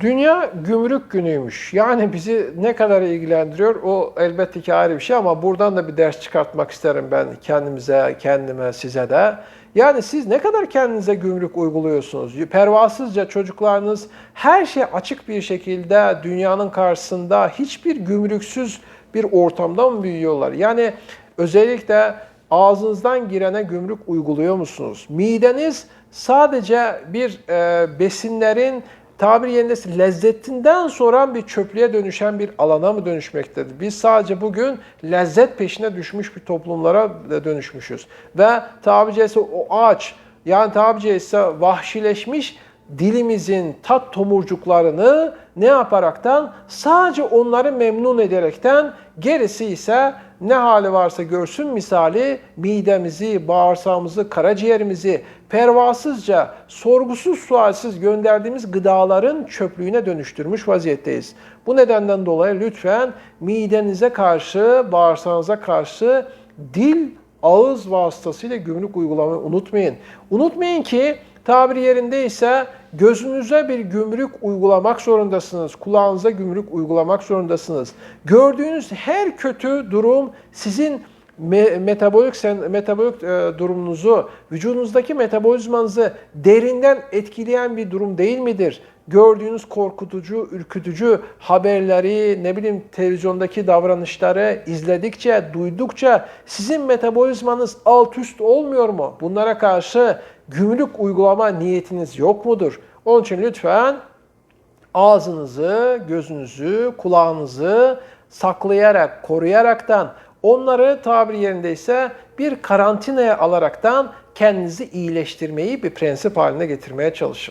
Dünya Gümrük Günü'ymüş. Yani bizi ne kadar ilgilendiriyor o elbette ki ayrı bir şey ama buradan da bir ders çıkartmak isterim ben kendimize, kendime, size de. Yani siz ne kadar kendinize gümrük uyguluyorsunuz? Pervasızca çocuklarınız her şey açık bir şekilde dünyanın karşısında hiçbir gümrüksüz bir ortamda mı büyüyorlar? Yani özellikle ağzınızdan girene gümrük uyguluyor musunuz? Mideniz sadece bir e, besinlerin tabir yerindeyse lezzetinden sonra bir çöplüğe dönüşen bir alana mı dönüşmektedir? Biz sadece bugün lezzet peşine düşmüş bir toplumlara dönüşmüşüz. Ve tabiri caizse o ağaç yani tabiri caizse vahşileşmiş dilimizin tat tomurcuklarını ne yaparaktan sadece onları memnun ederekten gerisi ise ne hali varsa görsün misali midemizi, bağırsağımızı, karaciğerimizi pervasızca, sorgusuz sualsiz gönderdiğimiz gıdaların çöplüğüne dönüştürmüş vaziyetteyiz. Bu nedenden dolayı lütfen midenize karşı, bağırsağınıza karşı dil, ağız vasıtasıyla gümrük uygulamayı unutmayın. Unutmayın ki tabiri yerindeyse gözünüze bir gümrük uygulamak zorundasınız. Kulağınıza gümrük uygulamak zorundasınız. Gördüğünüz her kötü durum sizin me- metabolik sen metabolik e, durumunuzu, vücudunuzdaki metabolizmanızı derinden etkileyen bir durum değil midir? Gördüğünüz korkutucu, ürkütücü haberleri, ne bileyim televizyondaki davranışları izledikçe, duydukça sizin metabolizmanız alt üst olmuyor mu? Bunlara karşı gümrük uygulama niyetiniz yok mudur? Onun için lütfen ağzınızı, gözünüzü, kulağınızı saklayarak, koruyaraktan onları tabiri yerindeyse bir karantinaya alaraktan kendinizi iyileştirmeyi bir prensip haline getirmeye çalışın.